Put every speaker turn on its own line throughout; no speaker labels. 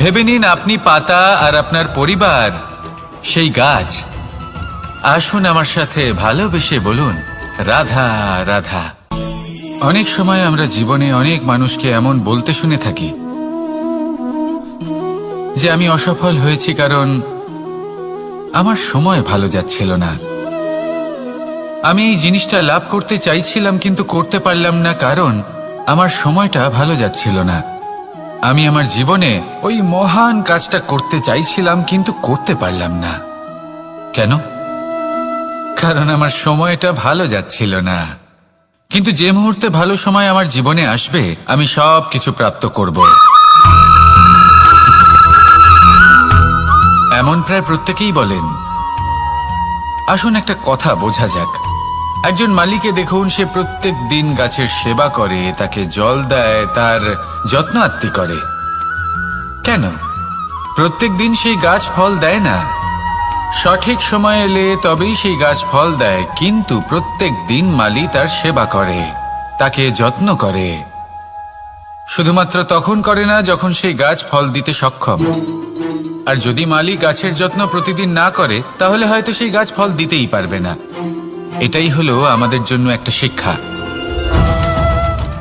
ভেবে নিন আপনি পাতা আর আপনার পরিবার, সেই গাছ। আসুন আমার সাথে ভালোবেসে বলুন, রাধা রাধা। অনেক সময় আমরা জীবনে অনেক মানুষকে এমন বলতে শুনে থাকি, যে আমি অসফল হয়েছি কারণ আমার সময় ভালো যাচ্ছিল না। আমি এই জিনিসটা লাভ করতে চাইছিলাম কিন্তু করতে পারলাম না কারণ আমার সময়টা ভালো যাচ্ছিল না। আমি আমার জীবনে ওই মহান কাজটা করতে চাইছিলাম, কিন্তু করতে পারলাম না। কেন? কারণ আমার সময়টা ভালো যাচ্ছিল না। কিন্তু যে মুহূর্তে ভালো সময় আমার জীবনে আসবে, আমি সব কিছু প্রাপ্ত করব। এমন প্রায় প্রত্যেকেই বলেন, আসুন একটা কথা বোঝা যাক। একজন মালিকে দেখুন, সে প্রত্যেক দিন গাছের সেবা করে, তাকে জল দেয়, তার যত্ন আত্মি করে। কেন? প্রত্যেক দিন সেই গাছ ফল দেয় না। সঠিক সময় এলে তবেই সেই গাছ ফল দেয়, কিন্তু প্রত্যেক দিন মালি তার সেবা করে, তাকে যত্ন করে। শুধুমাত্র তখন করে না, যখন সেই গাছ ফল দিতে সক্ষম। আর যদি মালি গাছের যত্ন প্রতিদিন না করে, তাহলে হয়তো সেই গাছ ফল দিতেই পারবে না। এটাই হলো আমাদের জন্য একটা শিক্ষা।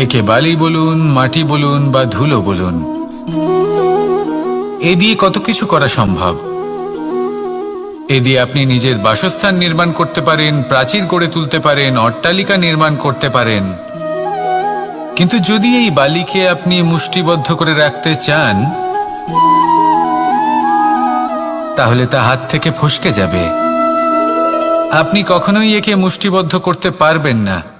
একে বালি বলুন, মাটি বলুন বা ধুলো বলুন। এ দিয়ে কত কিছু করা সম্ভব? এ দিয়ে আপনি নিজের বাসস্থান নির্মাণ করতে পারেন, প্রাচীর গড়ে তুলতে পারেন, অট্টালিকা নির্মাণ করতে পারেন। কিন্তু যদি এই বালিকে আপনি মুষ্টিবদ্ধ করে রাখতে চান, তাহলে তা হাত থেকে ফসকে যাবে। আপনি কখনোই একে মুষ্টিবদ্ধ করতে পারবেন না।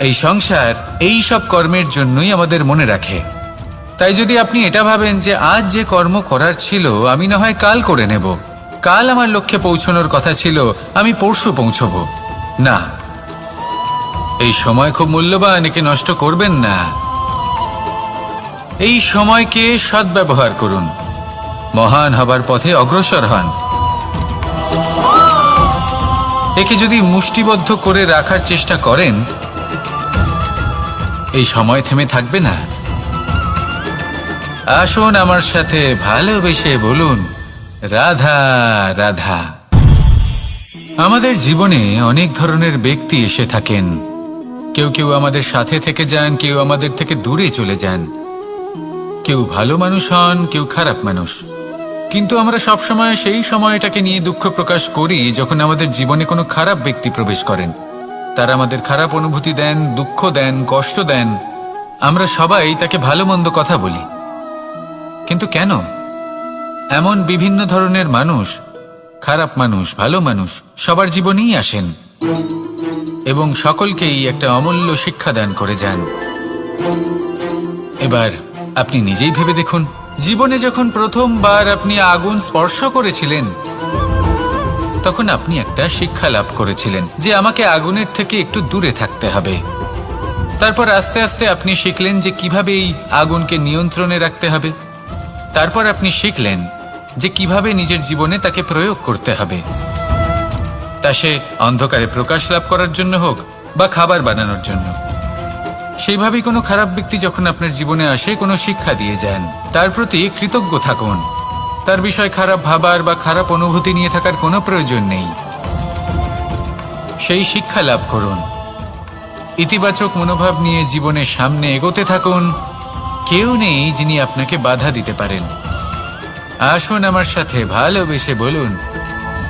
এই সংসার, এই সব কর্মের জন্যই আমাদের মনে রাখে। তাই যদি আপনি এটা ভাবেন যে আজ যে কর্ম করার ছিল, আমি না হয় কাল করে নেব। কাল আমার লক্ষ্যে পৌঁছানোর কথা ছিল, আমি পরশু পৌঁছবো। না। এই সময় খুব মূল্যবান, একে নষ্ট করবেন না। এই সময়কে সদ্ব্যবহার করুন। মহান হবার পথে অগ্রসর হন। একে যদি মুষ্টিবদ্ধ করে রাখার চেষ্টা করেন এই সময় থেমে থাকবে না। আসুন আমার সাথে ভালোবেসে বলুন, রাধা রাধা। আমাদের জীবনে অনেক ধরনের ব্যক্তি এসে থাকেন। কেউ কেউ আমাদের সাথে থেকে যান, কেউ আমাদের থেকে দূরে চলে যান। কেউ ভালো মানুষ হন, কেউ খারাপ মানুষ। কিন্তু আমরা সবসময় সেই সময়টাকে নিয়ে দুঃখ প্রকাশ করি যখন আমাদের জীবনে কোনো খারাপ ব্যক্তি প্রবেশ করেন। তারা আমাদের খারাপ অনুভূতি দেন, দুঃখ দেন, কষ্ট দেন। আমরা সবাই তাকে ভালো মন্দ কথা বলি। কিন্তু কেন? এমন বিভিন্ন ধরনের মানুষ, খারাপ মানুষ, ভালো মানুষ, সবার জীবনেই আসেন এবং সকলকেই একটা অমূল্য শিক্ষা দান করে যান। এবার আপনি নিজেই ভেবে দেখুন, জীবনে যখন প্রথমবার আপনি আগুন স্পর্শ করেছিলেন তখন আপনি একটা শিক্ষা লাভ করেছিলেন যে আমাকে আগুনের থেকে একটু দূরে থাকতে হবে। তারপর আস্তে আস্তে আপনি শিখলেন যে কীভাবে এই আগুনকে নিয়ন্ত্রণে রাখতে হবে। তারপর আপনি শিখলেন যে কীভাবে নিজের জীবনে তাকে প্রয়োগ করতে হবে। তা সে অন্ধকারে প্রকাশ লাভ করার জন্য হোক বা খাবার বানানোর জন্য। সেইভাবেই কোনো খারাপ ব্যক্তি যখন আপনার জীবনে আসে, কোনো শিক্ষা দিয়ে যান, তার প্রতি কৃতজ্ঞ থাকুন। তার বিষয় খারাপ ভাবার বা খারাপ অনুভূতি নিয়ে থাকার কোনো প্রয়োজন নেই। সেই শিক্ষা লাভ করুন। ইতিবাচক মনোভাব নিয়ে জীবনের সামনে এগোতে থাকুন। কেউ নেই যিনি আপনাকে বাধা দিতে পারেন। আসুন আমার সাথে ভালোবেসে বলুন,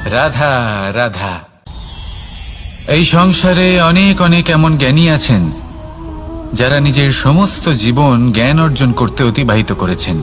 রাধা রাধা। এই সংসারে অনেক অনেক এমন জ্ঞানী আছেন, যারা নিজের সমস্ত জীবন জ্ঞান অর্জন করতে অতিবাহিত করেছেন।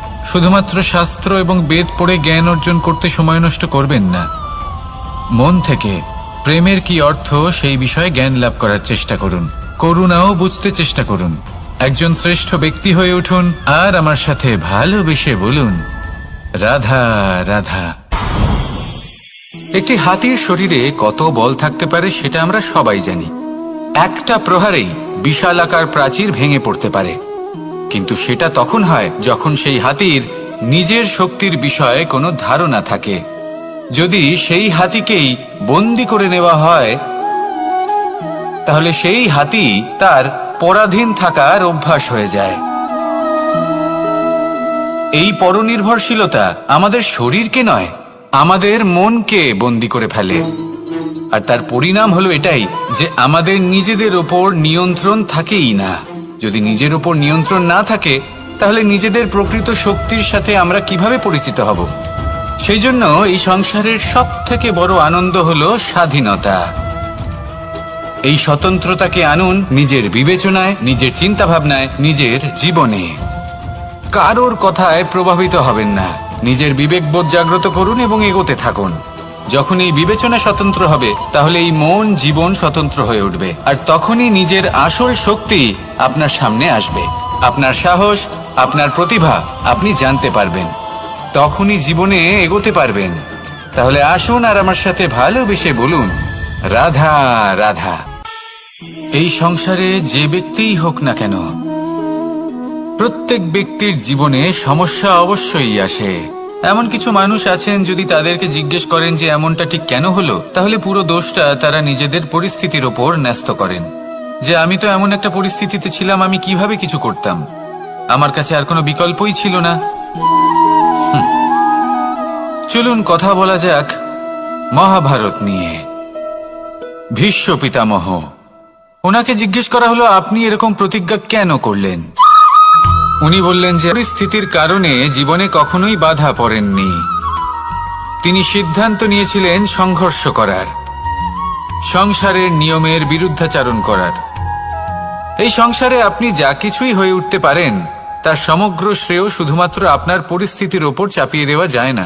শুধুমাত্র শাস্ত্র এবং বেদ পড়ে জ্ঞান অর্জন করতে সময় নষ্ট করবেন না। মন থেকে প্রেমের কি অর্থ, সেই বিষয়ে জ্ঞান লাভ করার চেষ্টা করুন। করুণাও বুঝতে চেষ্টা করুন। একজন শ্রেষ্ঠ ব্যক্তি হয়ে উঠুন আর আমার সাথে ভালোবেসে বলুন, রাধা রাধা। একটি হাতির শরীরে কত বল থাকতে পারে সেটা আমরা সবাই জানি। একটা প্রহারেই বিশালাকার প্রাচীর ভেঙে পড়তে পারে। কিন্তু সেটা তখন হয় যখন সেই হাতির নিজের শক্তির বিষয়ে কোনো ধারণা থাকে। যদি সেই হাতিকেই বন্দি করে নেওয়া হয়, তাহলে সেই হাতি তার পরাধীন থাকার অভ্যাস হয়ে যায়। এই পরনির্ভরশীলতা আমাদের শরীরকে নয়, আমাদের মনকে বন্দি করে ফেলে। আর তার পরিণাম হলো এটাই যে আমাদের নিজেদের ওপর নিয়ন্ত্রণ থাকেই না। যদি নিজের উপর নিয়ন্ত্রণ না থাকে, তাহলে নিজেদের প্রকৃত শক্তির সাথে আমরা কীভাবে পরিচিত হব? সেই জন্য এই সংসারের সব থেকে বড় আনন্দ হলো স্বাধীনতা। এই স্বতন্ত্রতাকে আনুন নিজের বিবেচনায়, নিজের চিন্তা ভাবনায় নিজের জীবনে। কারোর কথায় প্রভাবিত হবেন না। নিজের বিবেকবোধ জাগ্রত করুন এবং এগোতে থাকুন। যখন এই বিবেচনা স্বতন্ত্র হবে, তাহলে এই মন জীবন স্বতন্ত্র হয়ে উঠবে। আর তখনই নিজের আসল শক্তি আপনার সামনে আসবে। আপনার সাহস, আপনার প্রতিভা আপনি জানতে পারবেন। তখনই জীবনে এগোতে পারবেন। তাহলে আসুন আর আমার সাথে ভালোবেসে বলুন, রাধা রাধা। এই সংসারে যে ব্যক্তিই হোক না কেন, প্রত্যেক ব্যক্তির জীবনে সমস্যা অবশ্যই আসে। এমন কিছু মানুষ আছেন যদি তাদেরকে জিজ্ঞেস করেন যে এমনটা ঠিক কেন হলো, তাহলে পুরো দোষটা তারা নিজেদের পরিস্থিতির ওপর ন্যস্ত করেন। যে আমি তো এমন একটা পরিস্থিতিতে ছিলাম, আমি কীভাবে কিছু করতাম? আমার কাছে আর কোনো বিকল্পই ছিল না। চলুন কথা বলা যাক মহাভারত নিয়ে। ভীষ্ম পিতামহ ওনাকে জিজ্ঞেস করা হলো, আপনি এরকম প্রতিজ্ঞা কেন করলেন? উনি বললেন যে, পরিস্থিতির কারণে জীবনে কখনোই বাধা পড়েননি। তিনি সিদ্ধান্ত নিয়েছিলেন সংঘর্ষ করার, সংসারের নিয়মের বিরুদ্ধাচারণ করার। এই সংসারে আপনি যা কিছুই হয়ে উঠতে পারেন, তার সমগ্র শ্রেয় শুধুমাত্র আপনার পরিস্থিতির ওপর চাপিয়ে দেওয়া যায় না।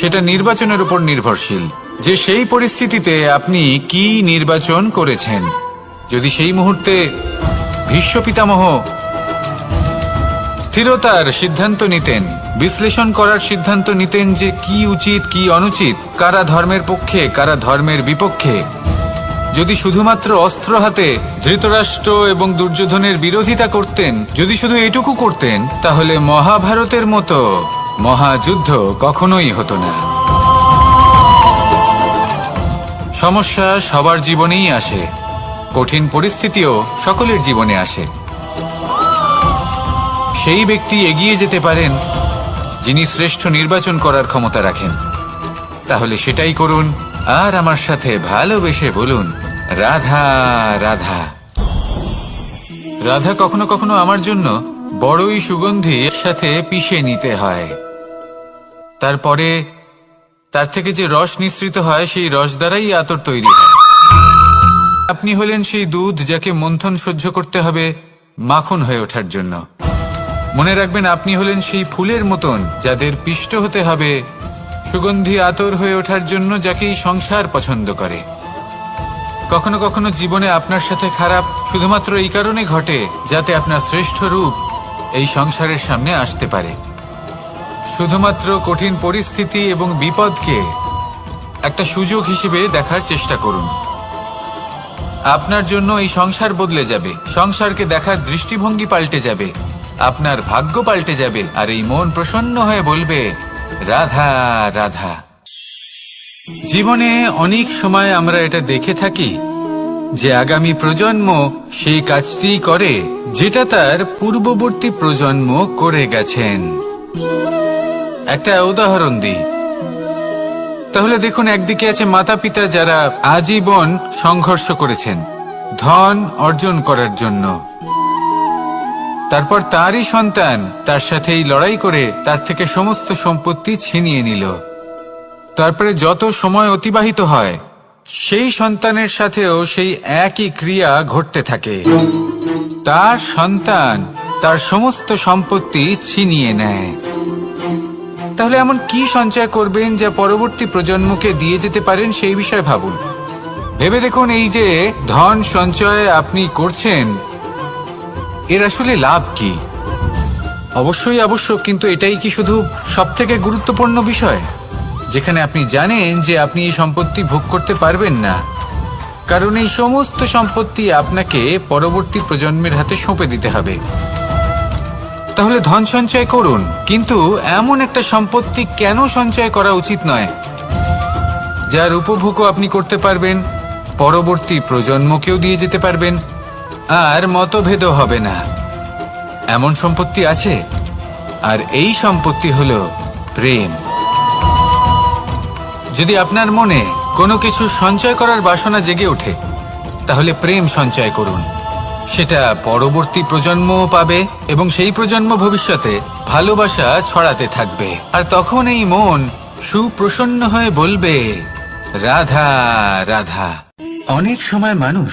সেটা নির্বাচনের উপর নির্ভরশীল। যে সেই পরিস্থিতিতে আপনি কি নির্বাচন করেছেন, যদি সেই মুহূর্তে ভীষ্ম পিতামহ স্থিরতার সিদ্ধান্ত নিতেন। বিশ্লেষণ করার সিদ্ধান্ত নিতেন যে কি উচিত, কি অনুচিত, কারা ধর্মের পক্ষে, কারা ধর্মের বিপক্ষে। যদি শুধুমাত্র অস্ত্র হাতে ধৃতরাষ্ট্র এবং দুর্যোধনের বিরোধিতা করতেন, যদি শুধু এটুকু করতেন, তাহলে মহাভারতের মতো মহাযুদ্ধ কখনোই হতো না। সমস্যা সবার জীবনেই আসে, কঠিন পরিস্থিতিও সকলের জীবনে আসে। সেই ব্যক্তি এগিয়ে যেতে পারেন যিনি শ্রেষ্ঠ নির্বাচন করার ক্ষমতা রাখেন। তাহলে সেটাই করুন, আর আমার সাথে ভালোবেসে বলুন, রাধা রাধা। রাধা কখনো কখনো আমার জন্য বড়ই সুগন্ধি এর সাথে পিষে নিতে হয়। তারপরে, তার থেকে যে রস নিঃসৃত হয়, সেই রস দ্বারাই আতর তৈরি হয়। আপনি হলেন সেই দুধ যাকে মন্থন সহ্য করতে হবে মাখন হয়ে ওঠার জন্য। মনে রাখবেন, আপনি হলেন সেই ফুলের মতন যাদের পিষ্ট হতে হবে, সুগন্ধি আতর হয়ে ওঠার জন্য যাকে এই সংসার পছন্দ করে। কখনো কখনো জীবনে আপনার সাথে খারাপ শুধুমাত্র এই কারণে ঘটে যাতে আপনার শ্রেষ্ঠ রূপ এই সংসারের সামনে আসতে পারে। শুধুমাত্র কঠিন পরিস্থিতি এবং বিপদকে একটা সুযোগ হিসেবে দেখার চেষ্টা করুন। আপনার জন্য এই সংসার বদলে যাবে। সংসারকে দেখার দৃষ্টিভঙ্গি পাল্টে যাবে। আপনার ভাগ্য পাল্টে যাবে আর এই মন প্রসন্ন হয়ে বলবে, রাধা রাধা। জীবনে অনেক সময় আমরা এটা দেখে থাকি যে আগামী প্রজন্ম সেই কাজটি করে যেটা তার পূর্ববর্তী প্রজন্ম করে গেছেন। একটা উদাহরণ দিই। তাহলে দেখুন, একদিকে আছে মাতা পিতা যারা আজীবন সংঘর্ষ করেছেন, ধন অর্জন করার জন্য। তারপর তারই সন্তান তার সাথে এই লড়াই করে তার থেকে সমস্ত সম্পত্তি ছিনিয়ে নিল। তারপরে যত সময় অতিবাহিত হয়, সেই সন্তানের সাথেও সেই একই ক্রিয়া ঘটতে থাকে। তার সন্তান তার সমস্ত সম্পত্তি ছিনিয়ে নেয়। তাহলে এমন কি সঞ্চয় করবেন যা পরবর্তী প্রজন্মকে দিয়ে যেতে পারেন সেই বিষয়ে ভাবুন। ভেবে দেখুন এই যে ধন সঞ্চয় আপনি করছেন এর আসলে লাভ কি? অবশ্যই আবশ্যক কিন্তু এটাই কি শুধু সব থেকে গুরুত্বপূর্ণ বিষয়? যেখানে আপনি জানেন যে আপনি এই সম্পত্তি ভোগ করতে পারবেন না। কারণ এই সমস্ত সম্পত্তি আপনাকে পরবর্তী প্রজন্মের হাতে সঁপে দিতে হবে। তাহলে ধন সঞ্চয় করুন, কিন্তু এমন একটা সম্পত্তি কেন সঞ্চয় করা উচিত নয়? যার উপভোগও আপনি করতে পারবেন, পরবর্তী প্রজন্মকেও দিয়ে যেতে পারবেন আর মতভেদও হবে না। এমন সম্পত্তি আছে? আর এই সম্পত্তি হল প্রেম। যদি আপনার মনে কোনো কিছু সঞ্চয় করার বাসনা জেগে ওঠে, তাহলে প্রেম সঞ্চয় করুন। সেটা পরবর্তী প্রজন্মও পাবে এবং সেই প্রজন্ম ভবিষ্যতে ভালোবাসা ছড়াতে থাকবে। আর তখন এই মন সুপ্রসন্ন হয়ে বলবে, রাধা রাধা। অনেক সময় মানুষ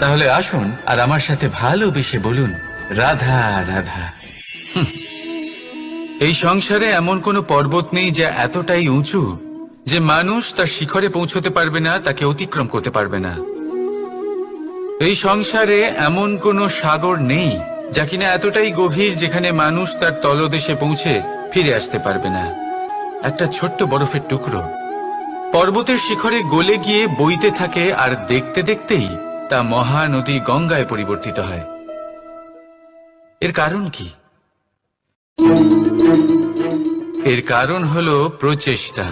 তাহলে আসুন আর আমার সাথে ভালোবেসে বলুন, রাধা রাধা। এই সংসারে এমন কোনো পর্বত নেই যা এতটাই উঁচু যে মানুষ তার শিখরে পৌঁছতে পারবে না, তাকে অতিক্রম করতে পারবে না। এই সংসারে এমন কোনো সাগর নেই যা কিনা এতটাই গভীর যেখানে মানুষ তার তলদেশে পৌঁছে ফিরে আসতে পারবে না। একটা ছোট্ট বরফের টুকরো। পর্বতের শিখরে গলে গিয়ে বইতে থাকে আর দেখতে দেখতেই তা মহানদী গঙ্গায় পরিবর্তিত হয়। এর কারণ কি? এর কারণ হলো প্রচেষ্টা।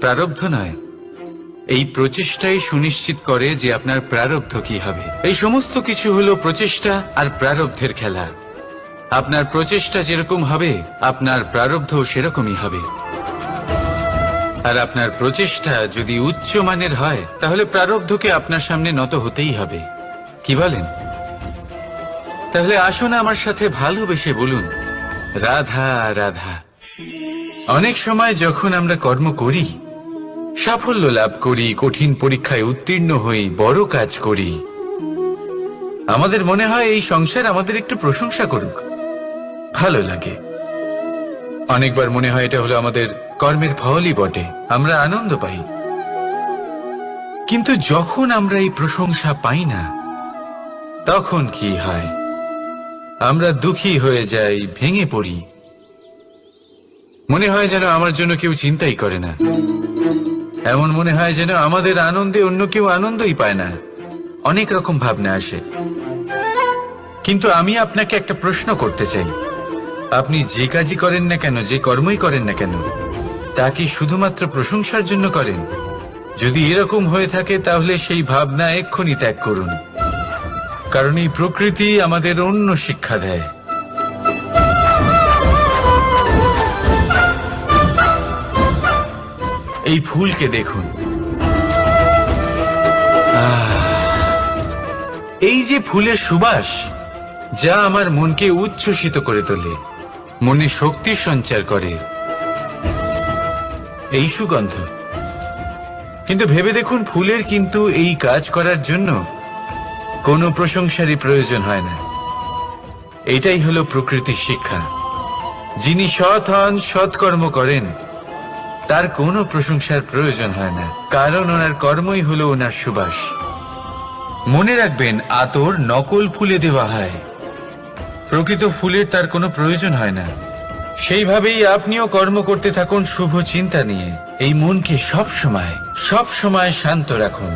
প্রারব্ধ নয়। এই প্রচেষ্টাই সুনিশ্চিত করে যে আপনার প্রারব্ধ কি হবে। এই সমস্ত কিছু হলো প্রচেষ্টা আর প্রারব্ধের খেলা। আপনার প্রচেষ্টা যেরকম হবে, আপনার প্রারব্ধ সেরকমই হবে। আর আপনার প্রচেষ্টা যদি উচ্চ মানের হয়, তাহলে প্রারব্ধকে আপনার সামনে নত হতেই হবে। কি বলেন? তাহলে আসুন আমার সাথে ভালোবেসে বলুন, রাধা রাধা। অনেক সময় যখন আমরা কর্ম করি, সাফল্য লাভ করি, কঠিন পরীক্ষায় উত্তীর্ণ হই, বড় কাজ করি, আমাদের মনে হয় এই সংসার আমাদের একটু প্রশংসা করুক। ভালো লাগে। অনেকবার মনে হয় এটা হলো আমাদের কর্মের ফলই বটে, আমরা আনন্দ পাই। কিন্তু যখন আমরা এই প্রশংসা পাই না, তখন কি হয়? আমরা দুঃখী হয়ে যাই, ভেঙে পড়ি। মনে হয় যেন আমার জন্য কেউ চিন্তাই করে না। এমন মনে হয় যেন আমাদের আনন্দে অন্য কেউ আনন্দই পায় না। অনেক রকম ভাবনা আসে। কিন্তু আমি আপনাকে একটা প্রশ্ন করতে চাই। আপনি যে কাজই করেন না কেন, যে কর্মই করেন না কেন তা কি শুধুমাত্র প্রশংসার জন্য করেন? যদি এরকম হয়ে থাকে, তাহলে সেই ভাবনা এক্ষুনি ত্যাগ করুন। কারণ এই প্রকৃতি আমাদের অন্য শিক্ষা দেয়। এই ফুলকে দেখুন। এই যে ফুলের সুবাস, যা আমার মনকে উচ্ছ্বসিত করে তোলে, মনে শক্তি সঞ্চার করে। এই সুগন্ধ। কিন্তু ভেবে দেখুন, ফুলের কিন্তু এই কাজ করার জন্য কোনো প্রশংসারই প্রয়োজন হয় না। এটাই হলো প্রকৃতির শিক্ষা। যিনি সৎ হন, সৎকর্ম করেন, তার কোনো প্রশংসার প্রয়োজন হয় না। কারণ ওনার কর্মই হলো ওনার সুবাস। মনে রাখবেন, আতর নকল ফুলে দেওয়া হয়। প্রকৃত ফুলের তার কোনো প্রয়োজন হয় না। সেইভাবেই আপনিও কর্ম করতে থাকুন শুভ চিন্তা নিয়ে। এই মনকে সব সময় সব সময় শান্ত রাখুন,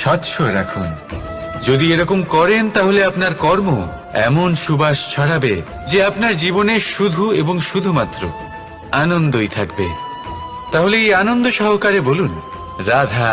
স্বচ্ছ রাখুন। যদি এরকম করেন তাহলে আপনার কর্ম এমন সুবাস ছড়াবে যে আপনার জীবনে শুধু এবং শুধুমাত্র আনন্দই থাকবে। তাহলে এই আনন্দ সহকারে বলুন, রাধা